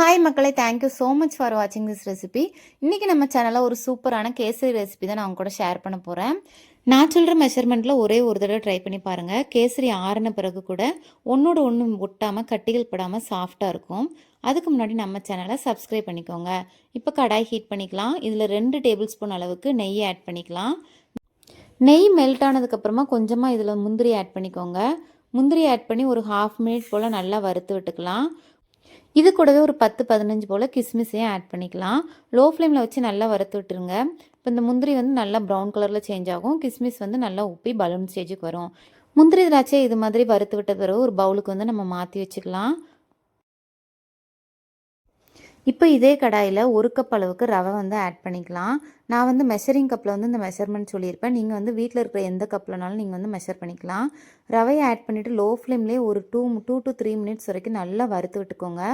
Hi மக்களே. Thank you so much for வாட்சிங் this recipe இன்றைக்கி நம்ம சேனலில் ஒரு சூப்பரான கேசரி ரெசிபி தான் நான் உங்க கூட ஷேர் பண்ண போகிறேன் நான் சொல்கிற மெஷர்மெண்ட்டில் ஒரே ஒரு தடவை ட்ரை பண்ணி பாருங்கள் கேசரி ஆறின பிறகு கூட ஒன்றோட ஒன்று ஒட்டாமல் கட்டிகள் படாமல் சாஃப்டாக இருக்கும். அதுக்கு முன்னாடி நம்ம சேனலை சப்ஸ்கிரைப் பண்ணிக்கோங்க. இப்போ கடாய் ஹீட் பண்ணிக்கலாம். இதில் ரெண்டு டேபிள் ஸ்பூன் அளவுக்கு நெய் ஆட் பண்ணிக்கலாம். நெய் மெல்ட் ஆனதுக்கப்புறமா கொஞ்சமாக இதில் முந்திரி ஆட் பண்ணிக்கோங்க. முந்திரி ஆட் பண்ணி ஒரு ஹாஃப் மினிட் போல் நல்லா வறுத்து விட்டுக்கலாம். இது கூடவே ஒரு பத்து பதினஞ்சு போல் கிஸ்மிஸையும் ஆட் பண்ணிக்கலாம். லோ ஃப்ளேமில் வச்சு நல்லா வறுத்து விட்டுருங்க. இப்போ இந்த முந்திரி வந்து நல்லா ப்ரௌன் கலரில் சேஞ்ச் ஆகும். கிஸ்மிஸ் வந்து நல்லா உப்பி பலூன் ஸ்டேஜுக்கு வரும். முந்திரி திராட்சை இது மாதிரி வறுத்து விட்ட பிறகு ஒரு பவுலுக்கு வந்து நம்ம மாற்றி வச்சுக்கலாம். இப்போ இதே கடாயில் ஒரு கப் அளவுக்கு ரவை வந்து ஆட் பண்ணிக்கலாம். நான் வந்து மெஷரிங் கப்பில் வந்து இந்த மெஷர்மெண்ட் சொல்லியிருப்பேன். நீங்கள் வந்து வீட்டில் இருக்கிற எந்த கப்லனாலும் நீங்கள் வந்து மெஷர் பண்ணிக்கலாம். ரவையை ஆட் பண்ணிவிட்டு லோ ஃப்ளேம்லேயே ஒரு two two to three minutes வரைக்கும் நல்லா வறுத்து விட்டுக்கோங்க.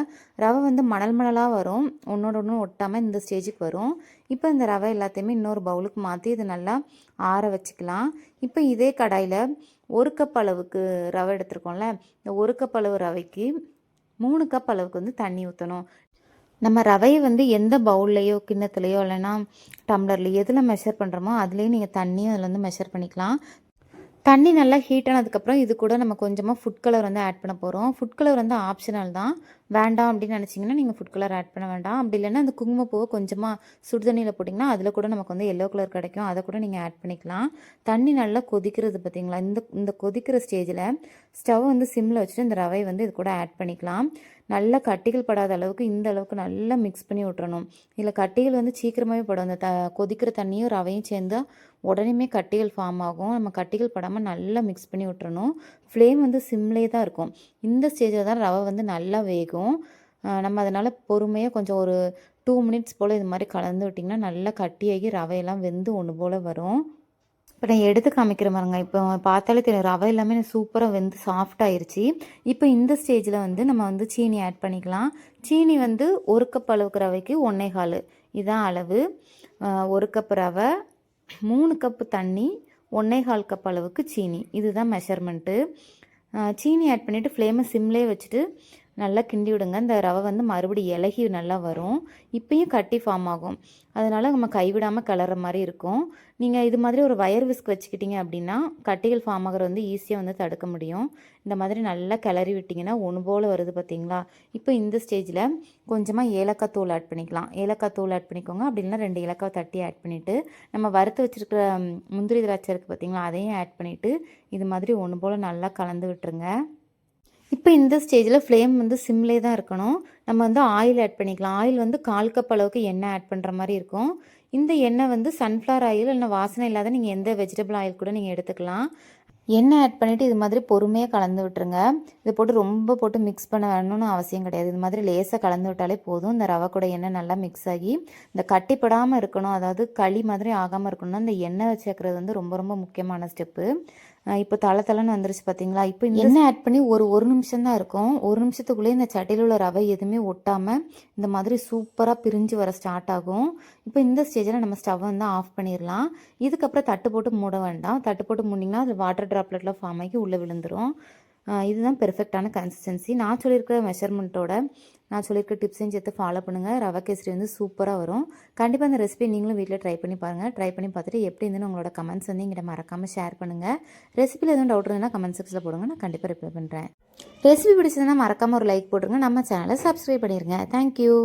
ரவை வந்து மணல் மணலாக வரும். ஒன்றோட ஒன்று ஒட்டாமல் இந்த ஸ்டேஜுக்கு வரும். இப்போ இந்த ரவை எல்லாத்தையுமே இன்னொரு பவுலுக்கு மாற்றி இது நல்லா ஆற வச்சுக்கலாம். இப்போ இதே கடாயில் ஒரு கப் அளவுக்கு ரவை எடுத்துருக்கோம்ல இந்த ஒரு கப் அளவு ரவைக்கு மூணு கப் அளவுக்கு வந்து தண்ணி ஊற்றணும் நம்ம ரவையை வந்து எந்த பவுல்லையோ கிண்ணத்துலையோ இல்லைன்னா டம்ளர்லையோ எதில் மெஷர் பண்ணுறோமோ அதுலேயும் நீங்கள் தண்ணியும் அதில் வந்து மெஷர் பண்ணிக்கலாம். தண்ணி நல்லா ஹீட் ஆனதுக்கப்புறம் இது கூட நம்ம கொஞ்சமாக ஃபுட் கலர் வந்து ஆட் பண்ண போகிறோம் ஃபுட் கலர் வந்து ஆப்ஷனல் தான். வேண்டாம் அப்படின்னு நினச்சிங்கன்னா நீங்கள் ஃபுட் கலர் ஆட் பண்ண வேண்டாம். அப்படி இல்லைன்னா அந்த குங்குமப்பூவை கொஞ்சமாக சுடுதண்ணியில் போட்டிங்கன்னா அதில் கூட நமக்கு வந்து எல்லோ கலர் கிடைக்கும். அதை கூட நீங்கள் ஆட் பண்ணிக்கலாம். தண்ணி நல்லா கொதிக்கிறது பார்த்தீங்களா இந்த இந்த கொதிக்கிற ஸ்டேஜில் ஸ்டவ் வந்து சிம்மில் வச்சுட்டு இந்த ரவை வந்து இது கூட ஆட் பண்ணிக்கலாம். நல்லா கட்டிகள் படாத அளவுக்கு இந்த அளவுக்கு நல்லா மிக்ஸ் பண்ணி விட்றணும் இதில் கட்டிகள் வந்து சீக்கிரமாகவே படும். அந்த த கொதிக்கிற தண்ணியும் ரவையும் சேர்ந்து உடனேமே கட்டிகள் ஃபார்ம் ஆகும். நம்ம கட்டிகள் படாமல் நல்லா மிக்ஸ் பண்ணி விட்டுறணும் ஃப்ளேம் வந்து சிம்லேயே தான் இருக்கும். இந்த ஸ்டேஜில் தான் ரவை வந்து நல்லா வேகும். நம்ம அதனால் பொறுமையாக கொஞ்சம் ஒரு டூ மினிட்ஸ் போல் இது மாதிரி கலந்து விட்டிங்கன்னா நல்லா கட்டியாகி ரவையெல்லாம் வெந்து ஒன்று போல் வரும். இப்போ நான் எடுத்து காமிக்கிற மாதிரிங்க இப்போ பார்த்தாலே தெரியும். ரவை எல்லாமே சூப்பராக வந்து சாஃப்டாயிருச்சு இப்போ இந்த ஸ்டேஜில் வந்து நம்ம வந்து சீனி ஆட் பண்ணிக்கலாம். சீனி வந்து ஒரு கப் அளவுக்கு ரவைக்கு ஒன்றே கால். இதுதான் அளவு. ஒரு கப் ரவை மூணு கப்பு தண்ணி ஒன்றே கால் கப் அளவுக்கு சீனி. இதுதான் மெஷர்மெண்ட்டு சீனி ஆட் பண்ணிவிட்டு ஃப்ளேமை சிம்லேயே வச்சுட்டு நல்லா கிண்டி விடுங்க. இந்த ரவை வந்து மறுபடியும் இலகி நல்லா வரும். இப்பயும் கட்டி ஃபார்ம் ஆகும். அதனால் நம்ம கைவிடாமல் கிளற மாதிரி இருக்கும். நீங்கள் இது மாதிரி ஒரு வயர் விஸ்க் வச்சுக்கிட்டிங்க அப்படின்னா கட்டிகள் ஃபார்ம் ஆகிற வந்து ஈஸியாக வந்து தடுக்க முடியும். இந்த மாதிரி நல்லா கிளறி விட்டிங்கன்னா ஒன்று போல் வருது பார்த்தீங்களா? இப்போ இந்த ஸ்டேஜில் கொஞ்சமாக ஏலக்காய் தூள் ஆட் பண்ணிக்கலாம். ஏலக்காய் தூள் ஆட் பண்ணிக்கோங்க. அப்படின்னா ரெண்டு ஏலக்காய் தட்டி ஆட் பண்ணிவிட்டு நம்ம வறுத்து வச்சுருக்கிற முந்திரி திராட்சை இருக்குது பார்த்தீங்களா? அதையும் ஆட் பண்ணிவிட்டு இது மாதிரி ஒன்று போல் நல்லா கலந்து விட்டுருங்க. இப்போ இந்த ஸ்டேஜில் ஃப்ளேம் வந்து சிம்லே தான் இருக்கணும். நம்ம வந்து ஆயில் ஆட் பண்ணிக்கலாம். ஆயில் வந்து கால் கப் அளவுக்கு எண்ணெய் ஆட் பண்ணுற மாதிரி இருக்கும். இந்த எண்ணெய் வந்து சன்ஃப்ளவர் ஆயில் இல்லை வாசனை இல்லாத நீங்கள் எந்த வெஜிடபிள் ஆயில் கூட நீங்கள் எடுத்துக்கலாம். எண்ணெய் ஆட் பண்ணிவிட்டு இது மாதிரி பொறுமையாக கலந்து விட்டுருங்க. இதை போட்டு ரொம்ப போட்டு மிக்ஸ் பண்ண வேணும்னு அவசியம் கிடையாது. இது மாதிரி லேசாக கலந்து விட்டாலே போதும். இந்த ரவை கூட எண்ணெய் நல்லா மிக்ஸ் ஆகி இந்த கட்டிப்படாமல் இருக்கணும். அதாவது களி மாதிரி ஆகாமல் இருக்கணும்னா இந்த எண்ணெய் சேர்க்குறது வந்து ரொம்ப ரொம்ப முக்கியமான ஸ்டெப்பு இப்போ தலை தலைன்னு வந்துருச்சு பார்த்தீங்களா இப்போ எண்ணெய் ஆட் பண்ணி ஒரு ஒரு நிமிஷம் தான் இருக்கும். ஒரு நிமிஷத்துக்குள்ளேயே இந்த சட்டியில் உள்ள ரவை எதுவுமே ஒட்டாமல் இந்த மாதிரி சூப்பராக பிரிஞ்சு வர ஸ்டார்ட் ஆகும். இப்போ இந்த ஸ்டேஜில் நம்ம ஸ்டவ் வந்து ஆஃப் பண்ணிடலாம் இதுக்கப்புறம் தட்டு போட்டு மூட வேண்டாம். தட்டு போட்டு மூடிங்கன்னா அது வாட்டர் ட்ராப்லெட்டில் ஃபார்ம் ஆகி உள்ளே விழுந்துடும் இதுதான் பெர்ஃபெக்டான கன்சிஸ்டன்சி நான் சொல்லியிருக்கிற மெஷர்மெண்ட்டோட நான் சொல்லியிருக்க டிப்ஸையும் சேர்த்து ஃபாலோ பண்ணுங்கள் ரவை கேசரி வந்து சூப்பராக வரும். கண்டிப்பாக அந்த ரெசிபி நீங்களும் வீட்டில் ட்ரை பண்ணி பாருங்கள் ட்ரை பண்ணி பார்த்துட்டு எப்படி இருந்துன்னு உங்களோட கமெண்ட்ஸ் வந்து எங்கிட்ட மறக்காமல் ஷேர் பண்ணுங்கள் ரெசிபியில் எதுவும் டவுட் இருந்தால் கமெண்ட் செக்ஷனில் போடுங்க. நான் கண்டிப்பாக ரிப்ளை பண்ணுறேன் ரெசிபி பிடிச்சதுன்னா மறக்காமல் ஒரு லைக் போட்டுருங்க. நம்ம சேனலை சப்ஸ்கிரைப் பண்ணிடுங்க தேங்க்யூ